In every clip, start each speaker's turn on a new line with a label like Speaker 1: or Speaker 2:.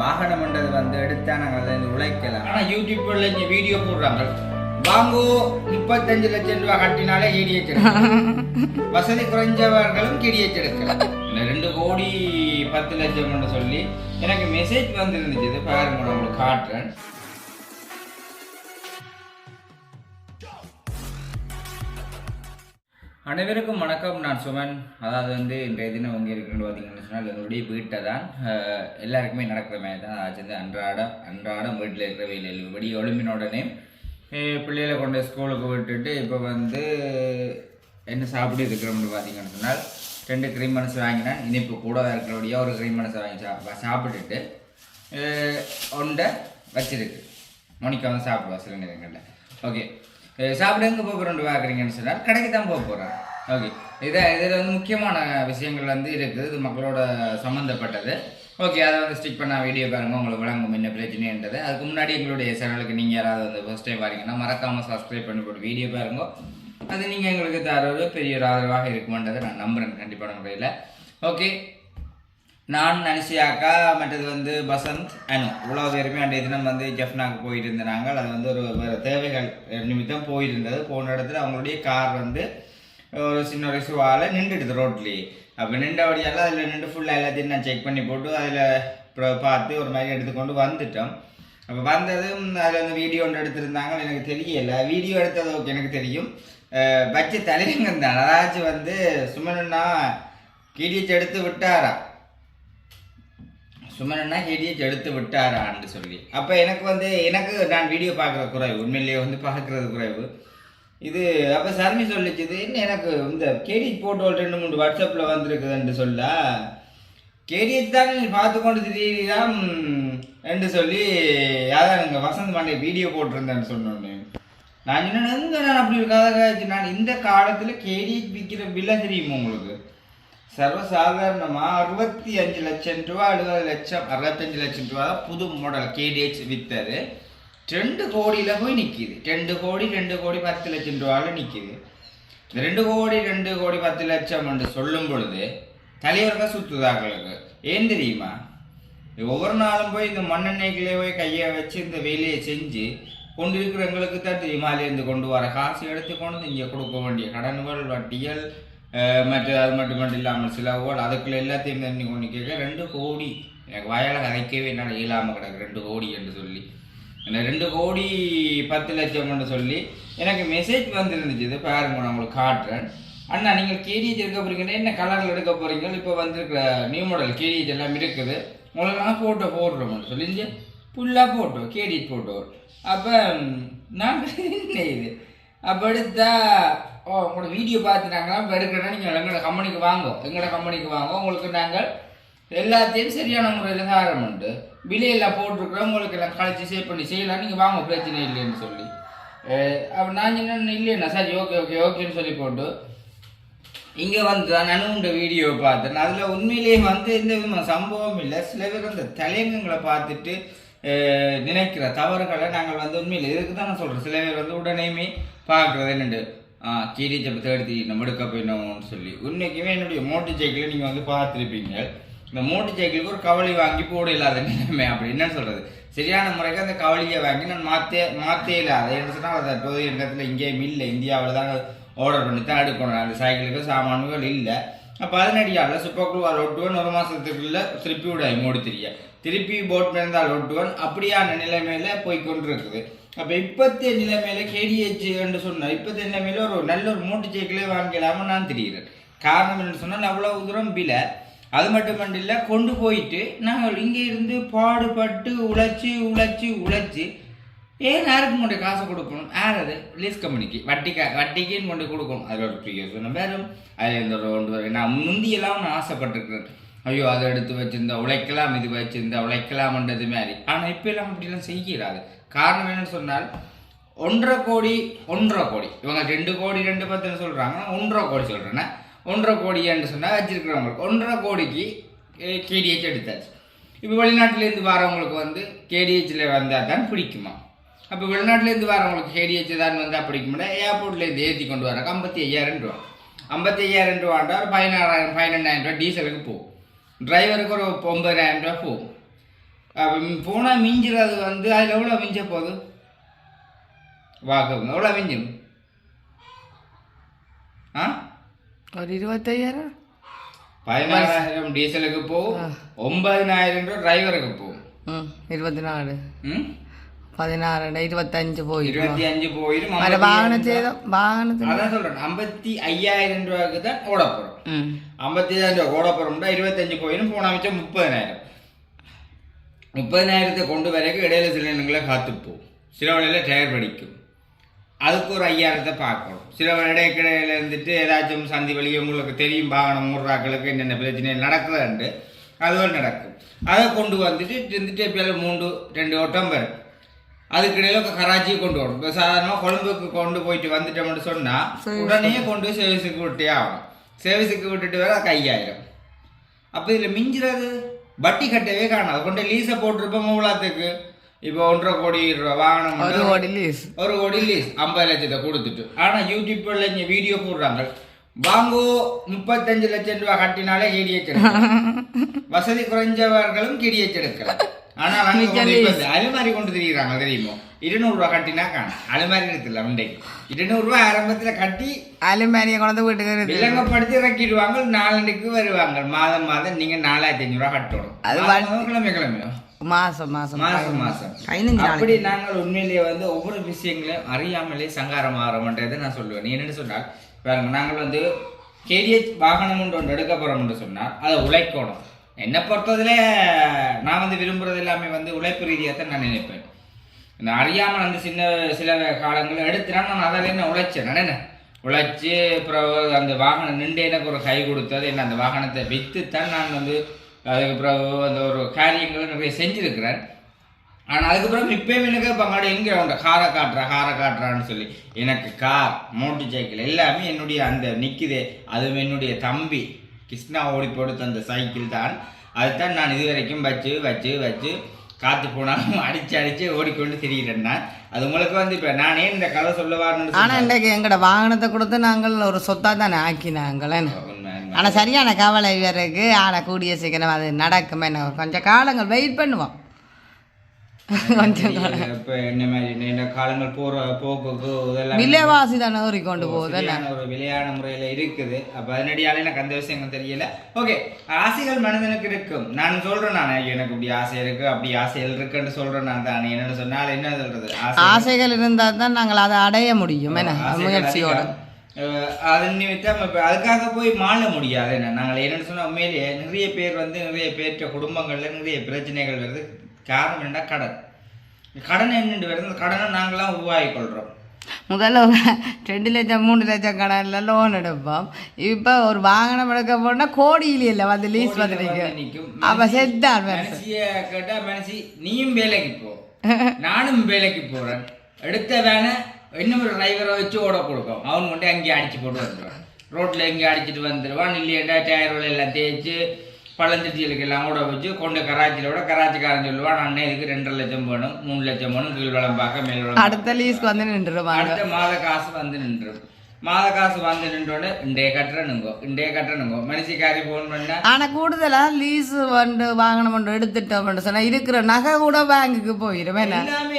Speaker 1: வாகனம்ன்றது வந்து எடுத்தா நாங்கள் அதை வந்து உழைக்கலாம்.
Speaker 2: ஆனால் யூடியூப்ல இங்கே வீடியோ போடுறாங்க. வாங்கோ முப்பத்தஞ்சு லட்சம் ரூபாய் கட்டினாலே கேடிஎச் எடுக்கலாம். வசதி குறைஞ்சவர்களும் கேடிஎச் எடுக்கலாம். இந்த ரெண்டு கோடி பத்து லட்சம்னு சொல்லி எனக்கு மெசேஜ் வந்துருந்துச்சு. பாருங்க உங்களுக்கு காட்டுறேன்.
Speaker 1: அனைவருக்கும் வணக்கம் நான் சுமன். அதாவது வந்து இன்றைய தினம் இங்கே இருக்குன்னு பார்த்தீங்கன்னு சொன்னால் என்னுடைய வீட்டை தான் எல்லாருக்குமே நடக்கிற மாதிரி தான் ஆச்சு வந்து அன்றாடம் அன்றாடம் வீட்டில் இருக்கிற வெயில் படி ஒளிமின பிள்ளைகளை கொண்டு ஸ்கூலுக்கு விட்டுட்டு இப்போ வந்து என்ன சாப்பிட்டு இருக்கிறோம்னு பார்த்தீங்கன்னு சொன்னால் ரெண்டு க்ரீம் மனசு வாங்கினேன். இனிப்பு கூட இருக்கிறபடியாக ஒரு க்ரீம் மனசை வாங்கி சா சாப்பிட்டுட்டு ஒன்றை வச்சிருக்கு. மோனிகா வந்து சாப்பிடுவா சில நேரங்களில். ஓகே. சாப்பிட எங்கே போக போகிறோம் பார்க்குறீங்கன்னு சொன்னால் கடைக்கு தான் போக போகிறேன் ஓகே. இதை இதில் வந்து முக்கியமான விஷயங்கள் வந்து இருக்குது. இது மக்களோட சம்மந்தப்பட்டது ஓகே அதை வந்து ஸ்டிக் பண்ண வீடியோ பாருங்கள் உங்களுக்கு வழங்கும் என்ன பிரச்சனைன்றது. அதுக்கு முன்னாடி எங்களுடைய சேனலுக்கு நீங்கள் யாராவது வந்து ஃபஸ்ட் டைம் வரீங்கன்னா மறக்காமல் சப்ஸ்கிரைப் பண்ணி போட்டு வீடியோ பாருங்க. அது நீங்கள் எங்களுக்கு தர ஒரு பெரிய ஒரு ஆதரவாக இருக்குமென்றதை நான் நம்புகிறேன் கண்டிப்பான முறையில் ஓகே. நான் அனிஷியாக்கா மற்றது வந்து பசந்த் அனு. இவ்வளோ பேருமே அன்றைய தினம் வந்து ஜெஃப்னாக்கு போயிட்டு இருந்தாங்க அது வந்து ஒரு வேறு தேவைகள் நிமித்தம் போயிருந்தது. போன இடத்துல அவங்களுடைய கார் வந்து ஒரு சின்ன ஒரு சுவால நின்றுடுது ரோட்லேயே. அப்போ நின்றபடியால் அதில் நின்று ஃபுல்லாக எல்லாத்தையும் நான் செக் பண்ணி போட்டு அதில் பார்த்து ஒரு மாதிரி எடுத்துக்கொண்டு வந்துட்டோம். அப்போ வந்ததும் அதில் வந்து வீடியோ ஒன்று எடுத்திருந்தாங்க எனக்கு தெரியல. வீடியோ எடுத்தது ஓகே எனக்கு தெரியும். அஹ் வச்ச தலைவங்க தான். அதாச்சும் வந்து சுமனுன்னா கிடிச்சு எடுத்து விட்டாரா? சுமனன்னா ஹெடியை எடுத்து விட்டாரான்னு சொல்லி. அப்போ எனக்கு வந்து எனக்கு நான் வீடியோ பார்க்குற குறைவு உண்மையிலேயே வந்து பார்க்குறது குறைவு. இது அப்போ சர்மி சொல்லிச்சுது இன்னும் எனக்கு இந்த கேடி போட்டோ ரெண்டு மூணு வாட்ஸ்அப்பில் வந்திருக்குதுன்னு சொல்ல. கேடிஎச் தான் நீ பார்த்து கொண்டு திடீராம் என்று சொல்லி யாராவது எங்கள் வசந்த் பாண்டே வீடியோ போட்டிருந்தேன்னு சொன்னோன்னு. நான் என்ன நான் அப்படி ஒரு கதை காய்ச்சி நான் இந்த காலத்தில் கேடிஎச் விற்கிற விலை தெரியுமா உங்களுக்கு? சர்வசாதாரணமாக அறுபத்தி அஞ்சு லட்சம் ரூபா அறுபது லட்சம் அறுபத்தஞ்சு லட்சம் ரூபா தான் புது மாடல் கேடிஹெச் விற்றது ரெண்டு கோடியில் போய் நிற்கிது ரெண்டு கோடி ரெண்டு கோடி பத்து லட்சம் ரூபாவில் நிற்கிது ரெண்டு கோடி ரெண்டு கோடி பத்து லட்சம் என்று சொல்லும் பொழுது தலைவர்கள் சுத்துதாக்களுக்கு ஏன் தெரியுமா? ஒவ்வொரு நாளும் போய் இந்த மண்ணெண்ணெய்களே போய் கையை வச்சு இந்த வேலையை செஞ்சு கொண்டு இருக்கிறவங்களுக்கு தான் தெரியுமா? கொண்டு வர காசு எடுத்து கொண்டு வந்து இங்கே கொடுக்க வேண்டிய கடன்கள் வட்டிகள் மற்ற அது மட்டும் இல்லாமல் இல்லாமல் சிலவுகள் அதுக்குள்ள எல்லாத்தையும் தண்ணி கொண்டு கேட்க ரெண்டு கோடி. எனக்கு வாயால் கதைக்கவே என்னால் இயலாமல் கிடக்கு ரெண்டு கோடி என்று சொல்லி. என்ன ரெண்டு கோடி பத்து லட்சம்னு சொல்லி எனக்கு மெசேஜ் வந்துருந்துச்சு. இது பாருங்க நான் உங்களுக்கு காட்டுறேன். அண்ணா நீங்கள் கேடிஎச் எடுக்க போகிறீங்கன்னா என்ன கலரில் எடுக்க போகிறீங்க இப்போ வந்திருக்கிற நியூ மாடல் கேடிஎச் எல்லாம் இருக்குது. உங்களுக்கு நான் ஃபோட்டோ போடுறோம்னு சொல்லி ஃபுல்லாக ஃபோட்டோ கேடிஎச் ஃபோட்டோ அப்போ நான் என்ன இது? அப்போ எடுத்தா ஓ உங்களோட வீடியோ பார்த்துட்டாங்கன்னா இப்போ எடுக்கிறேன்னா நீங்கள் எங்களோட கம்பெனிக்கு வாங்க. எங்களோட கம்பெனிக்கு வாங்க. உங்களுக்கு நாங்கள் எல்லாத்தையும் சரியான முறையில் சாரம் உண்டு. விலையெல்லாம் போட்டிருக்கிறோம். உங்களுக்கு எல்லாம் கழிச்சு சேவ் பண்ணி செய்யலாம். நீங்கள் வாங்க பிரச்சனை இல்லைன்னு சொல்லி. அப்போ நான் என்ன இல்லைண்ணா சரி ஓகே ஓகே ஓகேன்னு சொல்லி போட்டு இங்கே வந்து தான் நனுண்ட வீடியோ பார்த்தேன். அதில் உண்மையிலேயே வந்து எந்த விதமான சம்பவம் இல்லை. சில பேர் அந்த தலையங்கங்களை பார்த்துட்டு நினைக்கிற தவறுகளை நாங்கள் வந்து உண்மையில் இதுக்கு தான் நான் சொல்கிறேன் சில பேர் வந்து உடனேயுமே பார்க்குறது என்னென்று ஆ கீரி ஜப்ப தேடி நம்ம எடுக்க போயிடணும்னு சொல்லி. இன்றைக்குமே என்னுடைய மோட்டர் சைக்கிளை நீங்கள் வந்து பார்த்துருப்பீங்க. இந்த மோட்டர் சைக்கிளுக்கு ஒரு கவலை வாங்கி போட இல்லாத நிலைமை. அப்படி என்ன சொல்கிறது சரியான முறைக்கு அந்த கவலையை வாங்கி நான் மாற்றே மாற்றே இல்லாத என்ன சொன்னால் அது அப்போது இடத்துல இங்கேயும் இல்லை. இந்தியாவில் தான் ஆர்டர் பண்ணி தான் எடுக்கணும். அந்த சைக்கிளுக்கு சாமான்கள் இல்லை. பதினடியாவில் அதனடியால் சுப்பக்குழுவால் ஒட்டுவன் ஒரு மாதத்துக்குள்ள திருப்பி விடாய் மூடு தெரிய திருப்பி போட் இருந்தால் ஒட்டுவன் அப்படியான நிலைமையில் போய் கொண்டிருக்குது. அப்போ இப்பத்திய நிலைமையில கேடிஹெச் என்று சொன்னார். இப்பத்திய நிலைமையில ஒரு நல்ல ஒரு மூட்டு சைக்கிளே வாங்கலாமல் நான் தெரிகிறேன். காரணம் என்னன்னு சொன்னால் அவ்வளவு தூரம் விலை. அது மட்டும் இல்லை கொண்டு போயிட்டு நாங்கள் இங்கே இருந்து பாடுபட்டு உழைச்சி உழைச்சி உழைச்சி ஏன் யாருக்கு கொண்டு காசு கொடுக்கணும்? யார் அது? லீஸ் கம்பெனிக்கு வட்டிக்கா வட்டிக்குன்னு கொண்டு கொடுக்கணும். அதில் ஒரு பிரியோசனம் வேறும் அதில் இந்த ஒரு வரும் நான் முந்தியெல்லாம் நான் ஆசைப்பட்டிருக்கிறேன். ஐயோ அதை எடுத்து வச்சிருந்தா உழைக்கலாம் இது வச்சிருந்தா உழைக்கலாம்ன்றது மாதிரி ஆனால் இப்போ எல்லாம் அப்படிலாம் செய்கிறாது காரணம் என்னன்னு சொன்னால் ஒன்றரை கோடி ஒன்றரை கோடி. இவங்க ரெண்டு கோடி ரெண்டு பத்துன்னு சொல்கிறாங்கன்னா ஒன்றரை கோடி சொல்கிறேன்னா ஒன்றரை கோடின்னு சொன்னால் வச்சிருக்கிறவங்களுக்கு ஒன்றரை கோடிக்கு கேடிஹெச் எடுத்தாச்சு. இப்போ வெளிநாட்டிலேருந்து வரவங்களுக்கு வந்து கேடிஹெச்சில் வந்தால் தான் பிடிக்குமா? அப்போ வெளிநாட்டிலேருந்து வரவங்களுக்கு கேடிஹெச் தான் வந்தால் பிடிக்கும்னா ஏர்போர்ட்லேருந்து ஏற்றி கொண்டு வர ஐம்பத்தி ஐயாயிரம் ரூபா. ஐம்பத்தி ஐயாயிரம் ரூபாண்டா ஒரு பதினாறாயிரம் பதினெண்டாயிரம் ரூபா டீசலுக்கு போகும் டிரைவருக்கு ஒரு ஒன்பதாயிரம் ரூபா போகும். போனால் மிஞ்சுறது வந்து அதில் எவ்வளோ மிஞ்ச போகுது? வாக்கு எவ்வளோ மிஞ்சும்? ஆ?
Speaker 3: ஒரு இருபத்தையாயிரம்?
Speaker 1: பதினாறாயிரம் டீசலுக்கு போகும். ஒன்பதினாயிரம் ரூபா டிரைவருக்கு போகும்.
Speaker 3: இருபத்தி நாலு பதினாறு இருபத்தஞ்சு போயிடும்.
Speaker 1: இருபத்தி அஞ்சு போயிடும்
Speaker 3: மற்ற வாகன சேதம் வாகனத்தில்
Speaker 1: அதான் சொல்றேன். ஐம்பத்தி ஐயாயிரம் ரூபாய்க்கு தான் ஓட போகிறோம் ஐம்பத்தி ஐயாயிரம் ரூபா ஓட போகிறோம்னா இருபத்தஞ்சு போயிடும். போன மிச்சம் முப்பதினாயிரம். முப்பதினாயிரத்தை கொண்டு வரைக்கும் இடையில சில இடங்களை காத்துப்போம் சில வேளையில் டயர் படிக்கும் அதுக்கு ஒரு ஐயாயிரத்தை பார்க்கணும் சில இடைக்கிடையில் இருந்துட்டு ஏதாச்சும் சந்தி வழியே உங்களுக்கு தெரியும் வாகனம் மூன்றாக்களுக்கு என்னென்ன பிரச்சனை நடக்குதுண்டு அதுவும் நடக்கும் அதை கொண்டு வந்துட்டு இருந்துட்டு எப்பயாலும் மூன்று ரெண்டு ஓட்டம் வரும் அதுக்கிடையில கராச்சியை கொண்டு வரணும் இப்போ சாதாரணமாக கொழும்புக்கு கொண்டு போயிட்டு வந்துட்டோம்னு சொன்னால் உடனே கொண்டு போய் சர்வீஸுக்கு விட்டே ஆகணும் சர்வீஸுக்கு விட்டுட்டு வர அதுக்கு ஐயாயிரம் அப்போ இதில் மிஞ்சுறது வட்டி கட்டவே காணாது கொண்டு லீஸை போட்டிருப்போம் மூலத்துக்கு. இப்போ ஒன்றரை கோடி ரூபா வாகனம்
Speaker 3: ஒரு கோடி லீஸ்
Speaker 1: ஒரு கோடி லீஸ் ஐம்பது லட்சத்தை கொடுத்துட்டு. ஆனால் யூடியூப்ல இங்கே வீடியோ போடுறாங்க. வாங்கோ முப்பத்தஞ்சு லட்சம் ரூபாய் கட்டினாலே கேடிஎச் எடுக்கலாம் வசதி குறைஞ்சவர்களும் கேடிஎச் எடுக்கலாம் ஆனால் இந்த அலுமாரி கொண்டு திரிகிறாங்க தெரியுமோ? இருநூறுவா கட்டினா காணும். அலுமாரி இருக்குல்ல முண்டைக்கு. இருநூறுவா ஆரம்பத்தில் கட்டி
Speaker 3: அலுமேனியை கொண்டு வீட்டுக்கு
Speaker 1: விலங்கப்படுத்தி இறக்கிடுவாங்க நாலனைக்கு வருவாங்க. மாதம் மாதம் நீங்க நாலாயிரத்தி ஐநூறு ரூபா கட்டணும்.
Speaker 3: அது
Speaker 1: கிழமை கிழமையோ
Speaker 3: மாசம் மாசம்
Speaker 1: மாசம் மாசம். அப்படி நாங்கள் உண்மையிலேயே வந்து ஒவ்வொரு விஷயங்களையும் அறியாமலே சங்காரம் ஆகிறோம்ன்றதை நான் சொல்லுவேன். நீ என்னன்னு சொன்னால் பாருங்க நாங்கள் வந்து கேடிஎச் வாகனம் ஒன்று ஒன்று எடுக்க போறோம்னு சொன்னால் அதை உழைக்கணும். என்னை பொறுத்ததுல நான் வந்து விரும்புறது எல்லாமே வந்து உழைப்பு ரீதியாக தான் நான் நினைப்பேன். நான் அறியாமல் அந்த சின்ன சில காலங்கள் எடுத்துனா நான் அதில் என்ன உழைச்சேன்? நான் என்ன? உழைச்சி பிறகு அந்த வாகனம் நின்று எனக்கு ஒரு கை கொடுத்தது என்ன அந்த வாகனத்தை விற்று தான் நான் வந்து அதுக்கு பிறகு அந்த ஒரு காரியங்களை நிறைய செஞ்சுருக்கிறேன். ஆனால் அதுக்கப்புறம் இப்போயும் எனக்கு இப்போ மாடு எங்கே அவங்க காரை காட்டுறா காரை காட்டுறான்னு சொல்லி. எனக்கு கார் மோட்டர் சைக்கிள் எல்லாமே என்னுடைய அந்த நிற்குதே அதுவும் என்னுடைய தம்பி கிருஷ்ணா ஓடி போடுத்த அந்த சைக்கிள் தான். அதுதான் நான் இது வரைக்கும் வச்சு வச்சு வச்சு காற்று போனாலும் அடிச்சு அடிச்சு ஓடிக்கொண்டு திரிகிறேன் நான் அது உங்களுக்கு வந்து இப்போ நானே இந்த கதை சொல்ல வரணும்னு
Speaker 3: ஆனா இன்றைக்கு எங்கட வாகனத்தை கொடுத்து நாங்கள் ஒரு சொத்தா தானே ஆக்கினாங்களே
Speaker 1: சொன்னேன். உண்மை, உண்மை.
Speaker 3: ஆனா சரியான கவலை இவருக்கு ஆனா கூடிய சீக்கிரம் அது நடக்கும் கொஞ்சம் காலங்கள் வெயிட் பண்ணுவோம் கொஞ்சம் காலம்
Speaker 1: இப்போ என்ன மாதிரி என்ன காலங்கள் போகிற போக்குக்கு
Speaker 3: விலைவாசி தானே ஊறி கொண்டு போகுது
Speaker 1: ஒரு விளையாட முறையில இருக்குது. அப்ப அதனடியால எனக்கு அந்த விஷயங்கள் தெரியல. ஓகே ஆசைகள் மனிதனுக்கு இருக்கும். நான் சொல்றேன் நான் எனக்கு இப்படி ஆசை இருக்கு அப்படி ஆசைகள் இருக்குன்னு சொல்றேன் நான் தான். என்னன்னு சொன்னால் என்ன சொல்றது? ஆசை
Speaker 3: ஆசைகள் இருந்தால் தான் நாங்கள் அதை அடைய முடியும். என்ன? முயற்சியோட.
Speaker 1: அதன் நிமித்தம் இப்போ அதுக்காக போய் மாள முடியாது. என்ன? நாங்கள் என்னன்னு சொன்னால் உண்மையிலேயே நிறைய பேர் வந்து நிறைய பேர்த்த குடும்பங்கள்ல நிறைய பிரச்சனைகள் வருது. காரணம் என்ன கடன். கடன் என்னென்று வருது? அந்த கடனை நாங்களாம் உருவாகி கொள்றோம்
Speaker 3: முதல்ல ரெண்டு லட்சம் மூணு லட்சம் கடனில் லோன் எடுப்போம். இப்போ ஒரு வாகனம் எடுக்க போனால் கோடியில இல்லை வந்து லீஸ் வந்து நிற்கும் அப்போ செத்தார் வேறு
Speaker 1: மனசிய கேட்டா மனசி நீயும் வேலைக்கு போ. நானும் வேலைக்கு போறேன். எடுத்த வேனை இன்னும் ஒரு டிரைவரை வச்சு ஓட கொடுக்கும். அவன் மட்டும் அங்கேயே அடிச்சு போட்டு வந்துடுவான். ரோட்ல எங்கேயும் அடிச்சிட்டு வந்துடுவான். இல்லையாண்டா டயர்கள் எல்லாம் தேய்ச்சி பழஞ்சட்டிகளுக்கு எல்லாம் கூட வச்சு கொண்டு கராச்சியில் விட கராச்சிக்காரன் சொல்லுவான் அண்ணன் இதுக்கு ரெண்டரை லட்சம் வேணும் மூணு லட்சம் வேணும் கீழ் வளம் பார்க்க மேல்
Speaker 3: அடுத்த லீஸ்க்கு வந்து நின்றுருவாங்க.
Speaker 1: அடுத்த மாத காசு வந்து நின்றும் மாத காசு வந்து நின்றோட இன்றைய கட்டுறனுங்கோ இன்றைய கட்டுறனுங்கோ மனுஷிக்காரி ஃபோன் பண்ணா
Speaker 3: ஆனால் கூடுதலாக லீஸ் வந்து வாகனம் ஒன்று எடுத்துட்டோம்னு சொன்னால் இருக்கிற நகை கூட பேங்குக்கு போயிடும் என்ன?
Speaker 1: எல்லாமே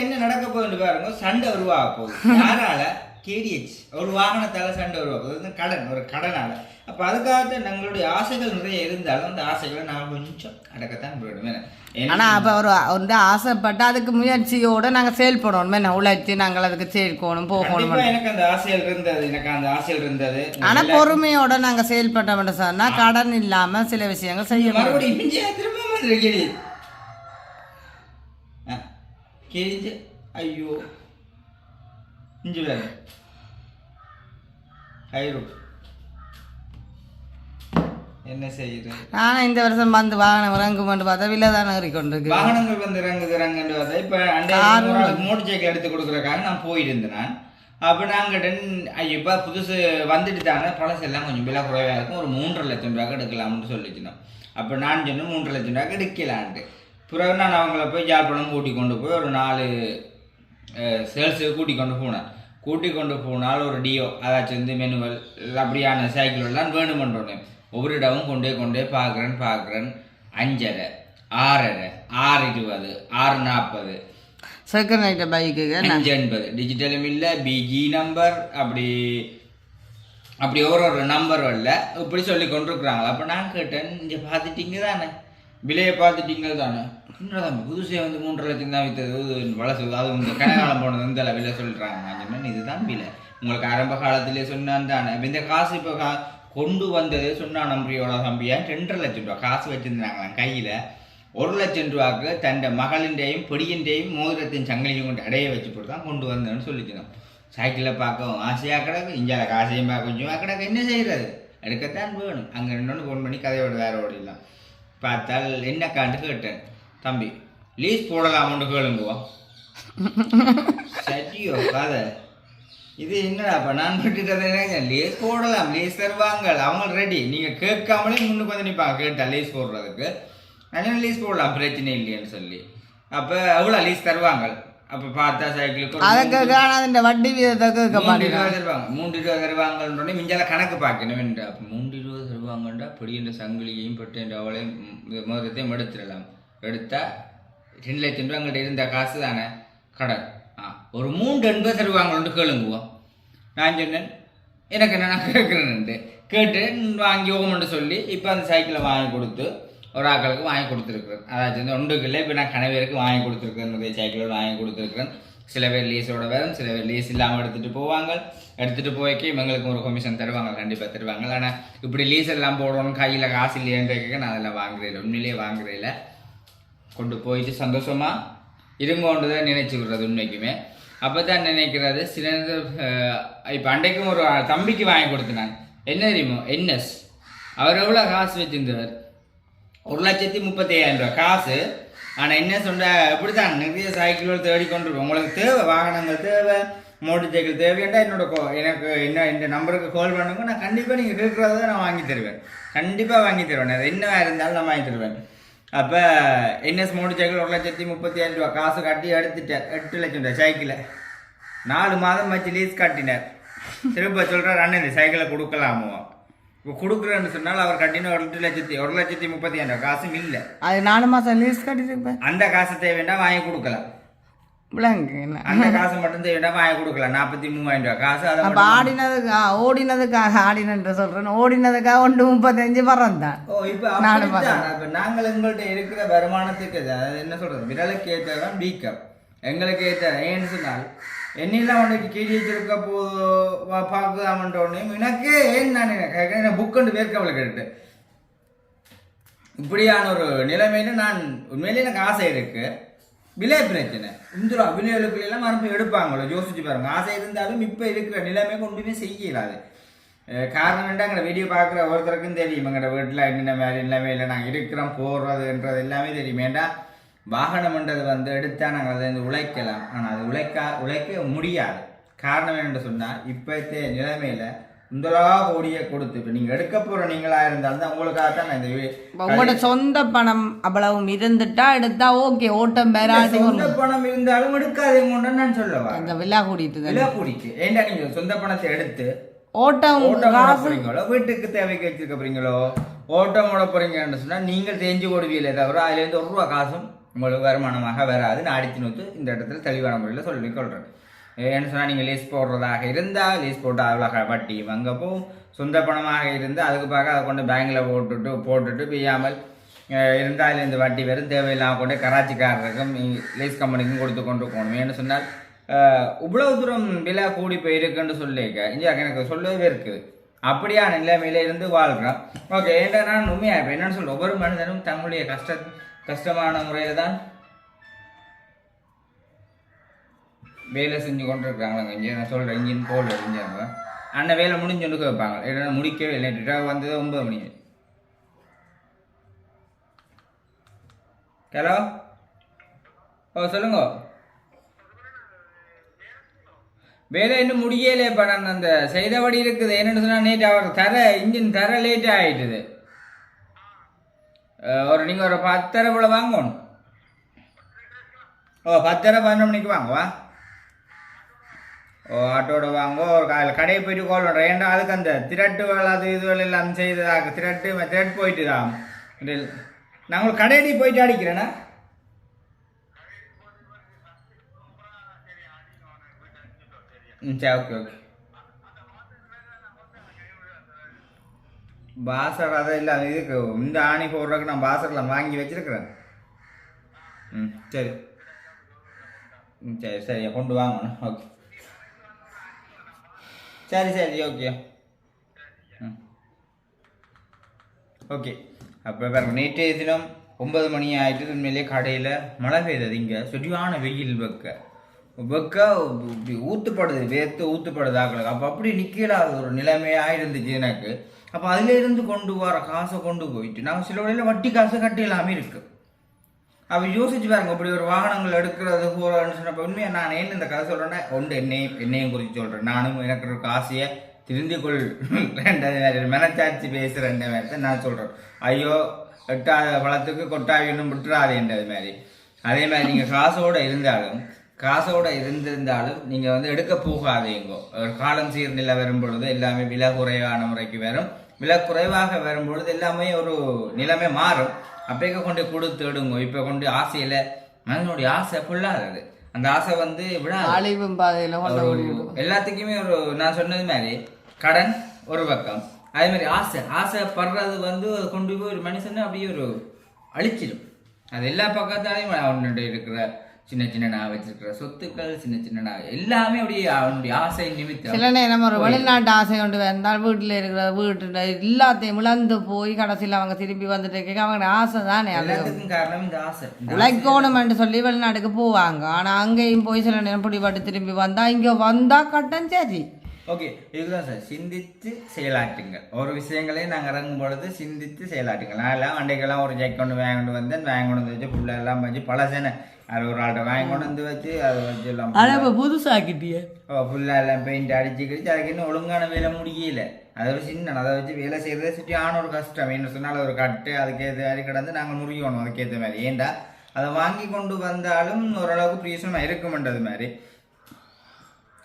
Speaker 1: என்ன நடக்க போகுது பாருங்க சண்டை உருவாக போகுது. யாரால? கேடிஎச். ஒரு வாகனத்தால சண்டை உருவாக போகுது இது கடன் ஒரு கடனால. அப்ப அதுக்காக நம்மளுடைய ஆசைகள் நிறைய இருந்தாலும் அந்த ஆசைகளை நான் கொஞ்சம் அடக்கத்தான்? என்ன?
Speaker 3: ஆனால் அப்போ ஒரு வந்து ஆசைப்பட்டு அதுக்கு முயற்சியோட நாங்கள் செயல்படணும் என்ன? உழைச்சி நாங்கள் அதுக்கு சேர்க்கணும் போகணும்
Speaker 1: எனக்கு அந்த ஆசைகள் இருந்தது. எனக்கு அந்த ஆசைகள் இருந்தது.
Speaker 3: ஆனால் பொறுமையோட நாங்கள் செயல்பட்டோம்னு சொன்னால் கடன் இல்லாமல் சில விஷயங்கள் செய்ய
Speaker 1: மறுபடியும் வந்து ஐயோ. இஞ்சி வேறு ஐரோ. என்ன செய்யுது?
Speaker 3: நானும் இந்த வருஷம் வந்து வாகனம் இறங்குமென்று பார்த்தா விலை தானே ஏறிக்கொண்டிருக்கு.
Speaker 1: வாகனங்கள் வந்து இறங்குது இறங்குன்னு பார்த்தா இப்போ அண்டை மோட்டர் சைக்கிள் எடுத்து கொடுக்குறக்காக நான் போயிருந்தேன் அப்போ நாங்கள் இப்போ புதுசு வந்துட்டு தானே பழசு எல்லாம் கொஞ்சம் விலை குறைவாக இருக்கும். ஒரு மூன்றரை லட்சம் ரூபாய்க்கு எடுக்கலாம்னு சொல்லிச்சினோம். அப்போ நான் சொன்னேன் மூன்றரை லட்சம் ரூபாய்க்கு எடுக்கலான்ட்டு. பிறகு நான் அவங்கள போய் யாழ்ப்பாணம் கூட்டி கொண்டு போய் ஒரு நாலு சேல்ஸுக்கு கூட்டி கொண்டு போனேன். கூட்டி கொண்டு போனால் ஒரு டியோ அதாச்சும் வந்து மெனுவல் அப்படியான சைக்கிள் எல்லாம் வேணுமென்றோன்னே ஒவ்வொரு இடமும் கொண்டே கொண்டே பார்க்குறேன் பார்க்குறேன். அஞ்சரை ஆறரை ஆறு இருபது ஆறு நாற்பது
Speaker 3: செகண்ட் ஐட்டம் பைக்கு
Speaker 1: அஞ்சு எண்பது டிஜிட்டலும் இல்லை பிஜி நம்பர் அப்படி அப்படி ஒரு ஒரு நம்பர் வரல இப்படி சொல்லி கொண்டிருக்கிறாங்களா அப்போ நான் கேட்டேன் இங்கே பார்த்துட்டீங்க தானே விலையை பார்த்துட்டீங்க தானே? என்னடா புதுசே வந்து மூன்று லட்சம் தான் வித்தது. இது வளசு அது இந்த கனகாலம் போனது இந்த விலை சொல்கிறாங்க நான் சொன்னேன் இதுதான் விலை. உங்களுக்கு ஆரம்ப காலத்திலே சொன்னான் தானே. இந்த காசு இப்போ கா கொண்டு வந்தது சொன்னா நம்பியோட தம்பியா ரெண்டரை லட்சம் ரூபா காசு வச்சுருந்தாங்களாம் கையில்? ஒரு லட்சம் ரூபாக்கு தன் மகளின்டையும் பொடியின்டையும் மோதிரத்தின் சங்கிலியும் கொண்டு அடைய வச்சு போட்டு தான் கொண்டு வந்தேன்னு சொல்லிக்கணும். சைக்கிளை பார்க்கவும் ஆசையாக கிடக்கு இஞ்சால காசையும் பார்க்க கொஞ்சமாக கிடக்கு என்ன செய்கிறது எடுக்கத்தான் வேணும். அங்கே ரெண்டு ஃபோன் பண்ணி கதையோட வேற ஓடிடலாம். பார்த்தால் என்ன காண்டு கேட்டேன். தம்பி லீஸ் போடலாம்னு கேளுங்குவா சட்டியோ கதை. இது என்னடாப்பா நான் விட்டுட்டது என்ன லேஸ் போடலாம் லேஸ் தருவாங்க அவங்க ரெடி நீங்கள் கேட்காமலே முன்னுக்கு வந்து நிற்பாங்க கேட்டா லேஸ் போடுறதுக்கு. அதனால லீஸ் போடலாம் பிரச்சனை இல்லைன்னு சொல்லி. அப்போ எவ்வளோ லீஸ் தருவாங்க அப்போ பார்த்தா சைக்கிளுக்கு ஒரு
Speaker 3: அதுக்கு காணாத வட்டி வீதத்தை
Speaker 1: மூன்று ரூபா தருவாங்க. மூன்று ரூபா தருவாங்கன்றோடனே மிஞ்சால கணக்கு பார்க்கணும். அப்போ மூன்று ரூபா தருவாங்கன்றா என்ற சங்கிலியையும் பட்டு அவளையும் மோதிரத்தையும் எடுத்துடலாம். எடுத்தா ரெண்டு லட்சம் ரூபா அங்கிட்ட இருந்த காசு தானே? கடன் ஆ ஒரு மூன்று எண்பது தருவாங்களோன்னு கேளுங்குவோம் நான் சொன்னேன் எனக்கு என்ன நான் கேட்குறேன்ட்டு. கேட்டு வாங்கி ஓமன்னு சொல்லி இப்போ அந்த சைக்கிளை வாங்கி கொடுத்து ஒரு ஆக்களுக்கு வாங்கி கொடுத்துருக்குறேன். அதாச்சும் ஒன்றுக்கு இல்லை இப்போ நான் கணவருக்கு வாங்கி கொடுத்துருக்கேன் நிறைய சைக்கிள் வாங்கி கொடுத்துருக்குறேன். சில பேர் லீஸோட வரும் சில பேர் லீஸ் இல்லாமல் எடுத்துகிட்டு போவாங்க. எடுத்துகிட்டு போய்க்கு இவங்களுக்கு ஒரு கமிஷன் தருவாங்க கண்டிப்பாக தருவாங்க. ஆனால் இப்படி லீஸ் எல்லாம் போடணும் கையில் காசு இல்லையன்றதுக்கு நான் அதெல்லாம் வாங்குறதில்ல உண்மையிலேயே வாங்குறதில்ல கொண்டு போயிட்டு சந்தோஷமாக இருங்கோண்டு தான் நினைச்சுக்கிறது உண்மைக்குமே. அப்போ தான் நினைக்கிறது சில இப்போ அன்றைக்கும் ஒரு தம்பிக்கு வாங்கி கொடுத்தேன் என்ன தெரியுமோ? என்எஸ். அவர் எவ்வளோ காசு வச்சிருந்தவர்? ஒரு லட்சத்தி முப்பத்தி ஐயாயிரம் ரூபாய். காசு ஆனால் என்ன சொன்ன இப்படி தான் நிறைய சைக்கிள்கள் தேடிக்கொண்டிருக்கோம் உங்களுக்கு தேவை வாகனங்கள் தேவை மோட்டர் சைக்கிள் தேவையாண்டா என்னோட கோ எனக்கு என்ன இந்த நம்பருக்கு கால் பண்ணுங்க நான் கண்டிப்பாக நீங்கள் கேட்குறத நான் வாங்கி தருவேன். கண்டிப்பாக வாங்கி தருவேன். அது என்ன இருந்தாலும் நான் வாங்கி தருவேன். அப்போ என்எஸ் மோட்டர் சைக்கிள் ஒரு லட்சத்தி முப்பத்தி ஏழு ரூபா காசு கட்டி எடுத்துட்டேன். எட்டு லட்சம் ரூபா சைக்கிளை நாலு மாதம் வச்சு லீஸ் கட்டினார். திரும்ப சொல்கிறார் அண்ணன் இந்த சைக்கிளை கொடுக்கலாமோ? இப்போ கொடுக்குறேன்னு சொன்னால் அவர் கட்டின ஒரு எட்டு லட்சத்தி ஒரு லட்சத்தி முப்பத்தி ஏழு ரூபா காசும் இல்லை.
Speaker 3: அது நாலு மாதம் லீஸ் கட்டிருப்பேன்
Speaker 1: அந்த காசு தேவைன்னா வாங்கி கொடுக்கலாம் அந்த காசு மட்டும் தேவைன்னா வாங்கி கொடுக்கலாம் நாற்பத்தி மூவாயிரம் ரூபாய். காசு அதை
Speaker 3: அப்போ ஆடினதுக்கு ஓடினதுக்காக ஆடினன்ற சொல்கிறேன் ஓடினதுக்காக ஒன்று முப்பத்தஞ்சு பறந்தான்.
Speaker 1: ஓ இப்போ
Speaker 3: நாலு
Speaker 1: அப்படித்தான் இப்போ நாங்கள் எங்கள்கிட்ட இருக்கிற வருமானத்துக்கு என்ன சொல்றது? விரலுக்கு ஏற்றதான் வீக்கம் எங்களுக்கு ஏற்ற ஏன்னு சொன்னால் என்னெல்லாம் உனக்கு கேடி வச்சிருக்க போதோ பார்க்கலாமன்றோடனே எனக்கு ஏன் நான் கேட்குறேன் புக் கொண்டு பேர் கேட்டு இப்படியான ஒரு நிலைமையில நான் உண்மையிலே எனக்கு ஆசை இருக்கு. விலை பிரச்சனை. இந்துரா விலைகளுக்குள்ள எல்லாம் மறுபடியும் எடுப்பாங்களோ? யோசிச்சு பாருங்க. ஆசை இருந்தாலும் இப்போ இருக்கிற நிலைமை கொண்டுமே செய்யலாது. காரணம் என்ன? எங்களை வீடியோ பார்க்குற ஒருத்தருக்கும் தெரியும். எங்களோட வீட்டில் என்னென்ன மாதிரி நிலைமையில் நாங்கள் இருக்கிறோம் போடுறதுன்றது எல்லாமே தெரியும். ஏண்டா? வாகனம்ன்றது வந்து எடுத்தால் நாங்கள் அதை வந்து உழைக்கலாம். ஆனால் அது உழைக்கா உழைக்க முடியாது. காரணம் என்னென்னு சொன்னால் இப்போத்தைய நிலைமையில் இந்தலா கோடியை கொடுத்து இப்போ நீங்கள் எடுக்க போகிற நீங்களாக இருந்தாலும் தான் உங்களுக்காக தான் இந்த
Speaker 3: உங்களோட சொந்த பணம் அவ்வளவும் இருந்துட்டா எடுத்தா ஓகே ஓட்டம் பெறாட்டி
Speaker 1: சொந்த பணம் இருந்தாலும் எடுக்காதீங்கன்னு நான் சொல்லவா?
Speaker 3: அந்த விழா கூட்டிட்டு
Speaker 1: விலை கூடிக்கு ஏண்டா நீங்கள் சொந்த பணத்தை எடுத்து
Speaker 3: ஓட்டம்
Speaker 1: ஓட்டம் போறீங்களோ? வீட்டுக்கு தேவைக்கு வச்சிருக்க போறீங்களோ? ஓட்டம் போட போறீங்கன்னு சொன்னா நீங்கள் தெரிஞ்சு கொடுவீங்களே தவிர அதுல இருந்து ஒரு ரூபா காசும் உங்களுக்கு வருமானமாக வராது. நான் நூற்று இந்த இடத்துல தெளிவான முறையில் சொல்லி கொள்றேன். ஏன்னு சொன்னால் நீங்கள் லீஸ் போடுறதாக இருந்தால் லீஸ் போட்டு அவ்வளோ வட்டி அங்க போகும் சொந்த பணமாக இருந்து அதுக்கு பார்க்க அதை கொண்டு பேங்கில் போட்டுட்டு போட்டுட்டு பெய்யாமல் இருந்தால் இந்த வட்டி வெறும் தேவையில்லாமல் கொண்டு கராச்சிக்காரருக்கும் லீஸ் கம்பெனிக்கும் கொடுத்து கொண்டு போகணும். ஏன்னு சொன்னால் இவ்வளோ இவ்வளவு தூரம் விலை கூடி போயிருக்குன்னு சொல்லிக்க இங்கே எனக்கு சொல்லவே இருக்குது. அப்படியான நிலைமையில இருந்து வாழ்கிறோம் ஓகே ஏன்டா நான் உண்மையா இப்போ என்னென்னு சொல்ல ஒவ்வொரு மனிதனும் தன்னுடைய கஷ்ட கஷ்டமான முறையில் தான் வேலை செஞ்சு கொண்டு இருக்கிறாங்க இங்கே நான் சொல்கிறேன் இன்ஜின் போல் செஞ்சாங்க அண்ணன் வேலை முடிஞ்சொன்னு வைப்பாங்க இல்லைன்னா முடிக்கவே இல்லை. ரிட்டர் வந்தது ஒன்பது மணி. ஹலோ? ஓ சொல்லுங்க. வேலை இன்னும் முடியலே இப்போ நான் அந்த செய்தபடி இருக்குது. என்னென்னு சொன்னால் நேற்று அவர் தர இன்ஜின் தர லேட் ஆகிட்டுது ஒரு நீங்கள் ஒரு பத்தரை போல வாங்கணும் ஓ பத்தரை பன்னெண்டு மணிக்கு வாங்க வா ஓ ஆட்டோட வாங்க ஒரு காலையில் கடையை போயிட்டு கால் பண்ணுறேன் ஏன்டா அதுக்கு அந்த திரட்டு வேலை அது இது வேலை எல்லாம் செய்ததாக திரட்டு திரட்டு போயிட்டு தான் நான் உங்களுக்கு கடையடி போயிட்டு அடிக்கிறேண்ணா ம் சரி ஓகே ஓகே பாசர் அதை இல்லை அது இதுக்கு இந்த ஆணி போடுறதுக்கு நான் பாசரில் வாங்கி வச்சிருக்கிறேன். ம் சரி. ம் சரி சரி கொண்டு வாங்கணும் ஓகே. சரி சரி ஓகே. ம். ஓகே. அப்போ பாருங்க நேற்றைய தினம் ஒன்பது மணி ஆகிட்டு உண்மையிலே கடையில் மழை பெய்தது இங்கே. சரியான வெயில் வெக்க. வெக்க இப்படி ஊத்துப்படுது வேர்த்து ஊத்துப்படுது ஆக்களுக்கு. அப்போ அப்படி நிற்கலாத ஒரு நிலைமையாக இருந்துச்சு எனக்கு. அப்போ அதுல இருந்து கொண்டு வர காசை கொண்டு போயிட்டு நாங்கள் சில வழியில் வட்டி காசு கட்டி இல்லாமல் இருக்குது அப்போ யோசிச்சு பாருங்க இப்படி ஒரு வாகனங்கள் எடுக்கிறது போகிறான்னு சொன்னப்போ உண்மையாக நான் ஏன் இந்த கதை சொல்கிறேன்னா ஒன்று என்னையும் என்னையும் குறித்து சொல்கிறேன் நானும் எனக்கு ஒரு காசையை திருந்தி கொள். ரெண்டாவது மாதிரி மனச்சாட்சி பேசுகிறேன் மாதிரி நான் சொல்கிறேன் ஐயோ எட்டாத பழத்துக்கு கொட்டாவின்னு இன்னும் விட்டுறாதேன்றது மாதிரி. அதே மாதிரி நீங்கள் காசோடு இருந்தாலும் காசோட இருந்திருந்தாலும் நீங்கள் வந்து எடுக்க போகாதீங்க. ஒரு காலம் சீர்நிலை வரும் பொழுது எல்லாமே விலை குறைவான முறைக்கு வரும். விலை குறைவாக வரும் பொழுது எல்லாமே ஒரு நிலைமை மாறும். அப்பேக்க கொண்டு கொடுத்து எடுங்க. இப்போ கொண்டு ஆசையில் மனதனுடைய ஆசை புல்லாதது அந்த ஆசை வந்து விடாது
Speaker 3: பாதையில
Speaker 1: எல்லாத்துக்குமே ஒரு நான் சொன்னது மாதிரி கடன் ஒரு பக்கம். அதே மாதிரி ஆசை. ஆசைப்படுறது வந்து அது கொண்டு போய் ஒரு மனுஷனை அப்படியே ஒரு அழிச்சிடும் அது எல்லா பக்கத்தாலையும் அவனுடைய இருக்கிற சின்ன சின்ன நான் வச்சிருக்கிற சொத்துக்கள் சின்ன சின்ன நான் எல்லாமே அப்படியே அவனுடைய ஆசை நிமித்தம்.
Speaker 3: சில நேரம் ஒரு வெளிநாட்டு ஆசை கொண்டு வந்தால் வீட்டில் இருக்கிற வீட்டு எல்லாத்தையும் இழந்து போய் கடைசியில் அவங்க திரும்பி வந்துட்டு இருக்க அவங்க ஆசை தானே
Speaker 1: எல்லாத்துக்கும் காரணம் இந்த ஆசை. இந்த
Speaker 3: உழைக்கணுமென்று சொல்லி வெளிநாட்டுக்கு போவாங்க. ஆனால் அங்கேயும் போய் சில நேரம் பிடிபட்டு திரும்பி வந்தா இங்கே வந்தா கட்டம் சரி.
Speaker 1: ஓகே இதுதான் சார். சிந்தித்து செயலாற்றுங்கள். ஒரு விஷயங்களே நாங்கள் இறங்கும் பொழுது சிந்தித்து செயலாற்றுங்கள். நான் எல்லாம் அன்றைக்கெல்லாம் ஒரு ஜெக் கொண்டு வாங்கிட்டு வந்தேன். வாங்கி கொண்டு வந்து வச்சு புள்ள எல்லாம் வச்சு பழசேன அது ஒரு ஆள்கிட்ட வாங்கி கொண்டு வந்து வச்சு அதை வச்சு எல்லாம்
Speaker 3: ஆனால் இப்போ புதுசாக்கிட்டியே.
Speaker 1: ஃபுல்லாக எல்லாம் பெயிண்ட் அடிச்சு கிடிச்சு அதுக்கு இன்னும் ஒழுங்கான வேலை முடியல. அதை ஒரு சின்ன அதை வச்சு வேலை செய்கிறதே சுற்றியான ஒரு கஷ்டம். என்ன சொன்னால் ஒரு கட்டு அதுக்கேற்ற மாதிரி கிடந்து நாங்கள் முறியணும். அதுக்கேற்ற மாதிரி. ஏண்டா? அதை வாங்கி கொண்டு வந்தாலும் ஓரளவுக்கு பிரியோசனமாக இருக்குமென்றது மாதிரி.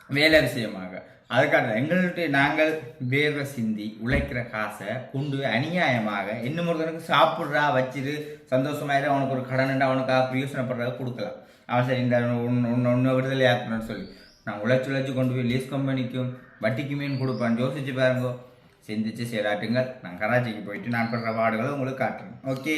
Speaker 1: வேலை விஷயமாக. அதுக்காக எங்கள்கிட்ட நாங்கள் வேர்வை சிந்தி உழைக்கிற காசை கொண்டு அநியாயமாக இன்னும் ஒருத்தனுக்கு சாப்பிட்றா வச்சிரு சந்தோஷமாயிரு அவனுக்கு ஒரு கடனுண்டா அவனுக்காக பிரயோசனப்படுறத கொடுக்கலாம். அவன் சரி இந்த ஒன்று ஒன்று ஒன்று விடுதலை ஆக்கணும்னு சொல்லி. நான் உழைச்சி உழைச்சி கொண்டு போய் லீஸ் கம்பெனிக்கும் வட்டிக்கு மீன் கொடுப்பேன். யோசிச்சு பாருங்கோ. சிந்திச்சு செயலாட்டுங்கள் நான் கராச்சிக்கு போயிட்டு நான் படுற பாடுகளை உங்களுக்கு காட்டுறேன். ஓகே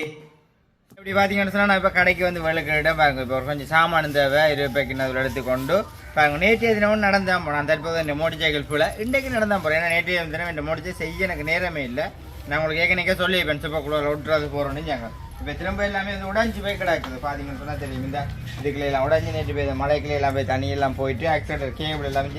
Speaker 1: இப்படி பார்த்தீங்கன்னு சொன்னால் நான் இப்போ கடைக்கு வந்து விளக்கிட்ட பாருங்க. இப்போ ஒரு கொஞ்சம் சாமான் தேவை இருபது பேக்கின் அதில் எடுத்துக்கொண்டு பாருங்க நேற்றைய தினமும் நடந்தான் போனேன் தற்போது இந்த மோட்டர் சைக்கிள் ஃபுல்லாக இன்றைக்கு நடந்தான் போகிறேன் ஏன்னா நேற்றைய தினம் இந்த மோட்டர் செய்ய எனக்கு நேரமே இல்லை. நான் உங்களுக்கு ஏற்கனவே சொல்லி பென்சிப்பாக்குள்ள விட்டுறது போகிறோன்னு சொன்னாங்க. இப்போ திரும்ப எல்லாமே வந்து உடஞ்சி போய் கிடக்குது. பார்த்தீங்கன்னு சொன்னால் தெரியும். இந்த இதுக்குள்ள எல்லாம் உடஞ்சி நேற்று போய் இந்த மலைக்குள்ள எல்லாம் போய் தண்ணியெல்லாம் போயிட்டு ஆக்சிடென்ட் கேபிள் எல்லாம்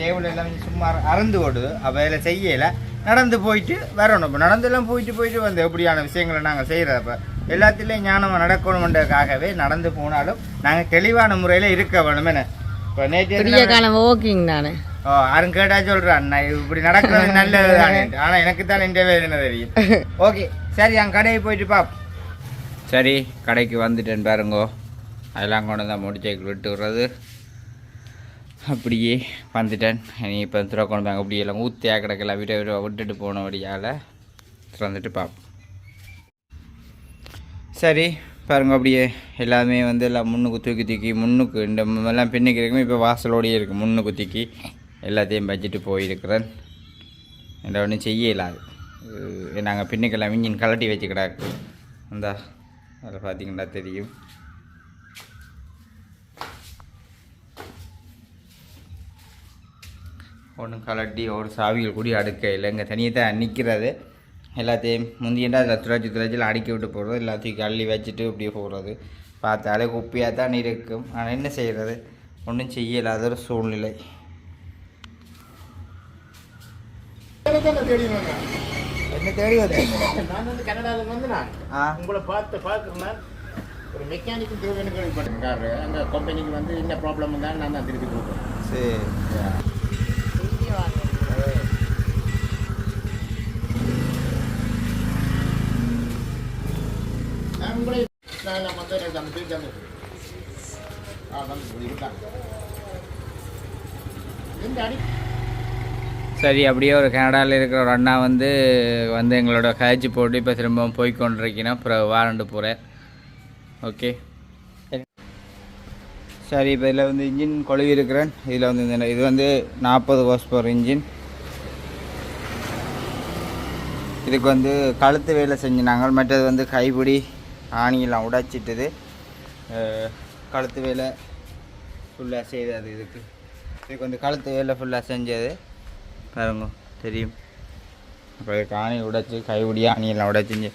Speaker 1: கேபிள் எல்லாம் சும்மா அறந்து ஓடுது. அப்போ இதில் செய்யலை. நடந்து போயிட்டு வரணும். இப்போ நடந்தெல்லாம் போயிட்டு போயிட்டு வந்து எப்படியான விஷயங்களை நாங்கள் செய்கிறப்ப எல்லாத்துலேயும் ஞானமாக நடக்கணுன்றதுக்காகவே நடந்து போனாலும் நாங்கள் தெளிவான முறையில் இருக்க வேணும். என்ன? இப்போ நேற்று
Speaker 3: காலம் ஓகேங்க தானே.
Speaker 1: ஓ யாரும் கேட்டா சொல்கிறான் நான் இப்படி நடக்கிறது நல்லது தானே ஆனால் எனக்கு தான் இந்த வேதனை தெரியும். ஓகே சரி அங்கே கடையை போயிட்டு பாப் சரி கடைக்கு வந்துட்டேன் பாருங்கோ. அதெல்லாம் கொண்டு தான் முடிச்சைக்கு விட்டு விடுறது. அப்படியே வந்துட்டேன். இனி இப்போ துறக்கணும் பேங்க் அப்படியே எல்லாம் ஊற்றியா கிடக்கல விட விட விட்டுட்டு போனபடியால் திறந்துட்டு பார்ப்போம் சரி பாருங்க அப்படியே. எல்லாமே வந்து எல்லாம் முன்னுக்கு தூக்கி தூக்கி முன்னுக்கு இந்த எல்லாம் பின்னுக்கு இருக்குமே இப்போ வாசலோடையே இருக்குது முன்னுக்கு தூக்கி. எல்லாத்தையும் வச்சுட்டு போயிருக்கிறேன். என்ன ஒன்றும் செய்ய இல்லாது நாங்கள் பின்னுக்கெல்லாம் இன்ஜின் கலட்டி வச்சுக்கிடா அந்த அதில் பார்த்தீங்கன்னா தெரியும். ஒன்று கலட்டி ஒரு சாவிகள் கூடி அடுக்க இல்லை இங்கே தனியாக தான் நிற்கிறது எல்லாத்தையும் முந்தியண்டா அதில் துளைச்சி துளைச்சியில் அடுக்கி விட்டு போடுறது. எல்லாத்தையும் அள்ளி வச்சுட்டு இப்படியே போடுறது. பார்த்தாலே குப்பியாக தான் இருக்கும். ஆனால் என்ன செய்கிறது ஒன்றும் செய்யலாத ஒரு சூழ்நிலை. என்ன தேடி வந்து
Speaker 4: நான் வந்து கனடாவில் வந்து நான் உங்களை பார்த்து பார்க்குறேன் ஒரு மெக்கானிக்கு தேவைன்னு கேள்விப்பட்டேன் காரு அந்த கம்பெனிக்கு வந்து என்ன ப்ராப்ளம் தான் நான் தான் திருப்பி கொடுப்பேன்.
Speaker 1: சரி.
Speaker 4: நான் வந்து எனக்கு அந்த
Speaker 1: சரி அப்படியே ஒரு கனடாவில் இருக்கிற ஒரு அண்ணா வந்து வந்து எங்களோட கழிச்சு போட்டு இப்போ திரும்பவும் போய் கொண்டிருக்கீங்கன்னா அப்புறம் வாரண்டு போகிறேன் ஓகே சரி இப்போ இதில் வந்து இன்ஜின் கொழுவி இருக்கிறேன். இதில் வந்து இந்த இது வந்து நாற்பது ஹோஸ் பவர் இன்ஜின் இதுக்கு வந்து கழுத்து வேலை செஞ்சினாங்க. மற்றது வந்து கைப்பிடி ஆணியெல்லாம் உடைச்சிட்டுது. கழுத்து வேலை ஃபுல்லாக செய்தது இதுக்கு. இதுக்கு வந்து கழுத்து வேலை ஃபுல்லாக செஞ்சது. பாருங்க தெரியும். அப்புறம் இதுக்கு ஆணி உடைச்சி கைவிடி ஆணியெல்லாம் உடைச்சிஞ்சு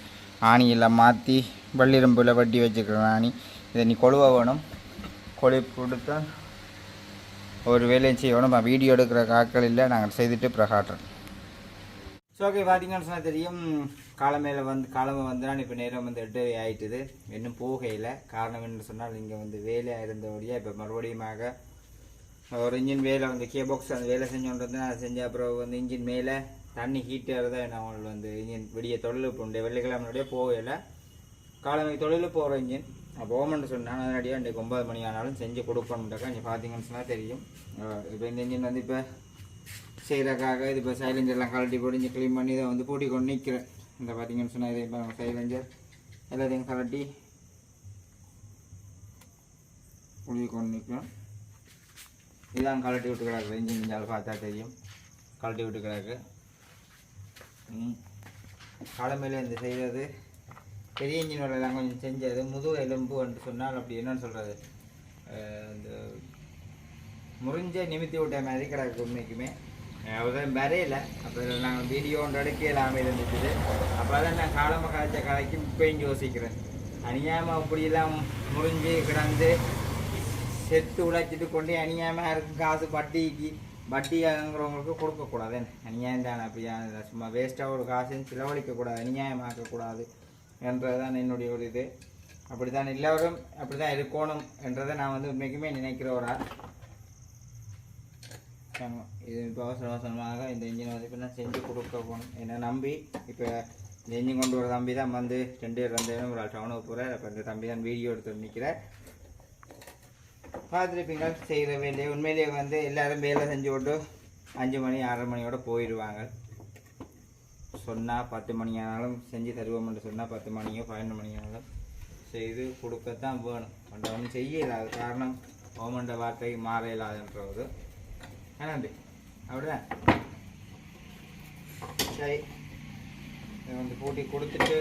Speaker 1: ஆணியெல்லாம் மாற்றி வள்ளிரம்பில் வட்டி வச்சுக்கிறேன் ஆணி. இதை நீ கொழுவ வேணும். கொழுவி கொடுத்தா ஒரு வேலையும் செய்யணும் வீடியோ எடுக்கிற காக்கள் இல்லை. நாங்கள் செய்துட்டு அப்புறம் காட்டுறோம் ஸோ ஓகே பார்த்தீங்கன்னு சொன்னால் தெரியும். காலமேல வந்து காலமை வந்து நான் இப்போ நேரம் வந்து எட்டு ஆயிட்டுது. இன்னும் போகையில் காரணம் என்ன சொன்னால் இங்கே வந்து வேலையாக இருந்தபடியாக இப்போ மறுபடியுமாக ஒரு இன்ஜின் வேலை வந்து கே பாக்ஸ் அந்த வேலை செஞ்சோன்றது வந்து அதை செஞ்ச அப்புறம் வந்து இன்ஜின் மேலே தண்ணி ஹீட்டு தான் நான் உங்களுக்கு வந்து இன்ஜின் விடிய தொழில் போண்டே வெள்ளிக்கிழமையோடய போகலை காலமை தொழில் போகிற இன்ஜின். அப்போ ஓமன் சொன்னேன் அதனடியாக இன்றைக்கு ஒன்பது மணி ஆனாலும் செஞ்சு கொடுக்கணும்டாக்கா இங்கே பார்த்தீங்கன்னு சொன்னால் தெரியும். இப்போ இந்த இன்ஜின் வந்து இப்போ செய்கிறக்காக இது இப்போ சைலஞ்சர்லாம் கழட்டி போட்டு இங்கே க்ளீன் பண்ணி இதை வந்து பூட்டி கொண்டு நிற்கிறேன் இந்த பார்த்தீங்கன்னு சொன்னால் இதை இப்போ சைலஞ்சர் எல்லாத்தையும் கழட்டி புளி கொண்டு நிற்கிறோம் இதான் கழட்டி விட்டு கிடக்கு இன்ஜின் மிஞ்சால் பார்த்தா தெரியும். கழட்டி விட்டு கிடக்கு கடமையில் இந்த செய்கிறது பெரிய இன்ஜின் வேலையெல்லாம் கொஞ்சம் செஞ்சது முதுகு எலும்பு என்று சொன்னால் அப்படி என்னன்னு சொல்கிறது இந்த முறிஞ்ச நிமித்தி விட்ட மாதிரி கிடக்கு உண்மைக்குமே. அவதான் வரையில அப்போ நாங்கள் வீடியோ ஒன்று எடுக்க இல்லாமல் இருந்துச்சு அப்போ தான் நான் காலமாக காய்ச்ச கலைக்கு இப்போயும் யோசிக்கிறேன் அநியாயமாக அப்படியெல்லாம் முடிஞ்சு கிடந்து செத்து உழைச்சிட்டு கொண்டு அநியாயமாக இருக்கும் காசு வட்டிக்கு வட்டி வாங்குறவங்களுக்கு கொடுக்கக்கூடாது அநியாயம் தானே அப்படியா சும்மா வேஸ்ட்டாக ஒரு காசையும் செலவழிக்கக்கூடாது அநியாயமாக்கக்கூடாது என்றதுதான் என்னுடைய ஒரு இது அப்படி தான் எல்லோரும் அப்படி தான் இருக்கணும் என்றதை நான் வந்து உண்மைக்குமே நினைக்கிற ஒரு ஆள் இது இப்போ அவசர அவசரமாக இந்த இன்ஜினை வந்து இப்போ நான் செஞ்சு கொடுக்க போகணும் என்னை நம்பி இப்போ இந்த இன்ஜின் கொண்டு வர தம்பி தான் வந்து ரெண்டு பேர் வந்து ஒரு ஆள் டவுனுக்கு போகிறேன் அப்போ இந்த தம்பி தான் வீடியோ எடுத்து நிற்கிறேன் பார்த்துருப்பீங்க செய்கிற வேலையை உண்மையிலேயே வந்து எல்லோரும் வேலை செஞ்சு கொண்டு அஞ்சு மணி ஆறரை மணியோட போயிடுவாங்க சொன்னால் பத்து மணி ஆனாலும் செஞ்சு தருவோம்னு சொன்னால் பத்து மணியோ பன்னெண்டு மணி ஆனாலும் செய்து கொடுக்கத்தான் வேணும். பட் ஒன்றும் செய்ய இல்லாத காரணம் ஓமண்ட வார்த்தை மாற இல்லாதன்றது ஏன்னாண்டு அப்படிதான் சரி வந்து பூட்டி கொடுத்துட்டு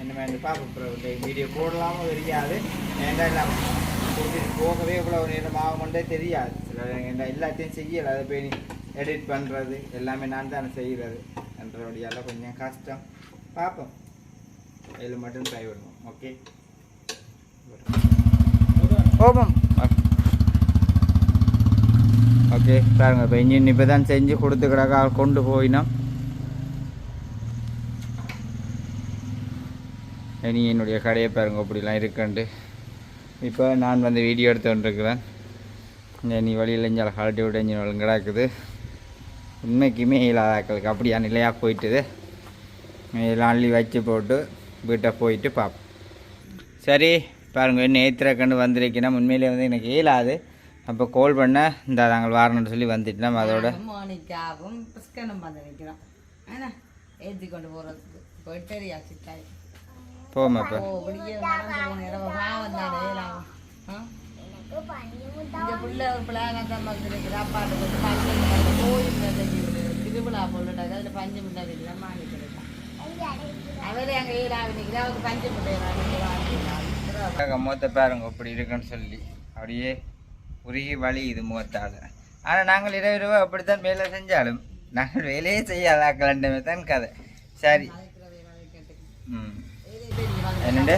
Speaker 1: என்ன வேண்டு பார்ப்போம் அப்புறம் வீடியோ போடலாமோ தெரியாது ஏன்டா இல்லாமல் கூட்டிட்டு போகவே இவ்வளோ நேரம் ஆகும்ன்றே தெரியாது சில ஏன்டா எல்லாத்தையும் செய்யலை அதை போய் எடிட் பண்ணுறது எல்லாமே நான் தானே செய்கிறது என்றபடியால் கொஞ்சம் கஷ்டம் பார்ப்போம் இதில் மட்டும் ட்ரை பண்ணுவோம் ஓகே ஓபம் ஓகே பாருங்க இப்போ இன்ஜின் இப்போ தான் செஞ்சு கொடுத்துக்கிடாக்கா கொண்டு போயினோம் இனி என்னுடைய கடையை பாருங்கள் அப்படிலாம் இருக்குன்ட்டு. இப்போ நான் வந்து வீடியோ எடுத்துகிட்டுருக்குறேன் நீ வழியில் இஞ்சால் கழட்டி விட்டு இன்ஜின் வளம் கிடக்குது. உண்மைக்குமே இல்லாதாக்களுக்கு அப்படியா நிலையாக போயிட்டுது. இதெல்லாம் அள்ளி வச்சு போட்டு வீட்டை போயிட்டு பார்ப்போம் சரி பாருங்கள் இன்னும் ஏத்திரக்கண்டு வந்திருக்கணும் உண்மையிலே வந்து எனக்கு இயலாது. அப்போ கால் பண்ண இந்த நாங்கள் வாரணும்னு சொல்லி வந்துட்டோம் அதோட
Speaker 3: மோனிக்காவும் பிஸ்கனும் வந்து நிற்கிறோம் ஏன்னா ஏற்றி கொண்டு போகிறதுக்கு போயிட்டரியா சித்தாய்.
Speaker 1: போமா இப்போ
Speaker 3: இந்த புள்ள ஒரு பிள்ளையாத்தான் வந்துருக்குது அப்பாட்டு வந்து பஞ்சு கோயில் திருவிழா போட்டுட்டாங்க அதில் பஞ்சு முட்டை வாங்கி கொடுத்தான் அவரே அங்கே ஈராவி நிற்கிறா அவருக்கு பஞ்சு முட்டை வாங்கி
Speaker 1: முகத்தை பாருங்க இப்படி இருக்குன்னு சொல்லி. அப்படியே உருகி வலி இது முகத்தால் ஆனால் நாங்கள் இரவு இரவு அப்படித்தான் வேலை செஞ்சாலும் நாங்கள் வேலையே செய்யாதாக்கலண்டமே தான் கதை. சரி. ம். என்னண்டு?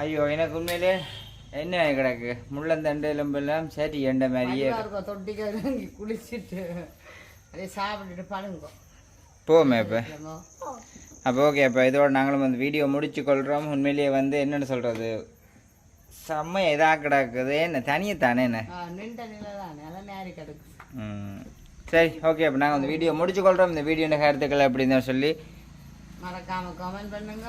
Speaker 1: ஐயோ எனக்கு உண்மையிலே என்ன கிடக்கு? முள்ளந்தண்டு எலும்பெல்லாம் சரி எண்ட மாதிரியே
Speaker 3: இருக்கும் தொட்டிக்கு குளிச்சுட்டு அதே சாப்பிட்டுட்டு படுங்க.
Speaker 1: போமே இப்போ அப்போ ஓகே அப்போ. இதோட நாங்களும் வந்து வீடியோ முடிச்சு கொள்கிறோம் உண்மையிலேயே வந்து என்னென்னு சொல்கிறது செம்ம இதாக கிடக்குது. என்ன தனியே தானே என்ன. சரி ஓகே அப்போ நாங்கள் வந்து வீடியோ முடிச்சு கொள்கிறோம் இந்த வீடியோ கருத்துக்கள் அப்படின்னு சொல்லி
Speaker 3: மறக்காம கமெண்ட் பண்ணுங்க.